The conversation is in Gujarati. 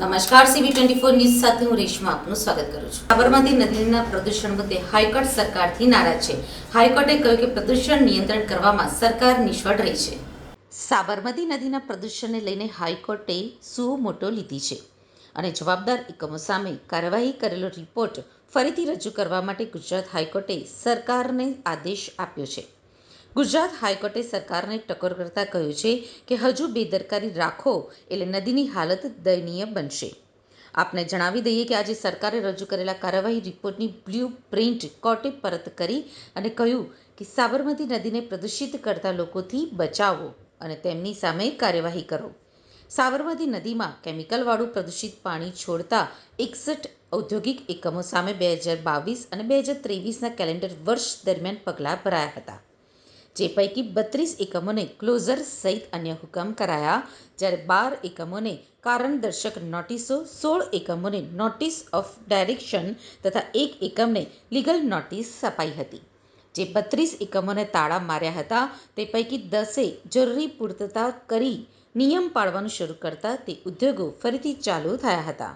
નમસ્કાર સીબી ટ્વેન્ટી ફોર ન્યૂઝ સાથે હું રેશમા આપનું સ્વાગત કરું છું. સાબરમતી નદીના પ્રદૂષણ મુદ્દે હાઈકોર્ટ સરકારથી નારાજ છે. હાઈકોર્ટે કહ્યું કે પ્રદૂષણ નિયંત્રણ કરવામાં સરકાર નિષ્ફળ રહી છે. સાબરમતી નદીના પ્રદૂષણને લઈને હાઈકોર્ટે સુઓ મોટો લીધી છે અને જવાબદાર એકમો સામે કાર્યવાહી કરેલો રિપોર્ટ ફરીથી રજૂ કરવા માટે ગુજરાત હાઈકોર્ટે સરકારને આદેશ આપ્યો છે. ગુજરાત હાઈકોર્ટે સરકારને ટકોર કરતા કહ્યું છે કે હજુ બેદરકારી રાખો એટલે નદીની હાલત દયનીય બનશે. આપને જણાવી દઈએ કે આજે સરકારે રજૂ કરેલા કાર્યવાહી રિપોર્ટની બ્લુ પ્રિન્ટ કોર્ટે પરત કરી અને કહ્યું કે સાબરમતી નદીને પ્રદૂષિત કરતા લોકોથી બચાવો અને તેમની સામે કાર્યવાહી કરો. સાબરમતી નદીમાં કેમિકલવાળું પ્રદૂષિત પાણી છોડતા એકસઠ ઔદ્યોગિક એકમો સામે બે હજાર બાવીસ અને બે હજાર ત્રેવીસના કેલેન્ડર વર્ષ દરમિયાન પગલાં ભરાયા હતા. જે પૈકી બત્રીસ એકમોને ક્લોઝર સહિત અન્ય હુકમ કરાયા. જ્યારે બાર એકમોને કારણદર્શક નોટિસો, સોળ એકમોને નોટિસ ઓફ ડાયરેક્શન તથા એક એકમને લીગલ નોટિસ અપાઈ હતી. જે બત્રીસ એકમોને તાળા માર્યા હતા, તે પૈકી દસે જરૂરી પૂર્તતા કરી નિયમ પાળવાનું શરૂ કરતા તે ઉદ્યોગો ફરીથી ચાલુ થયા હતા.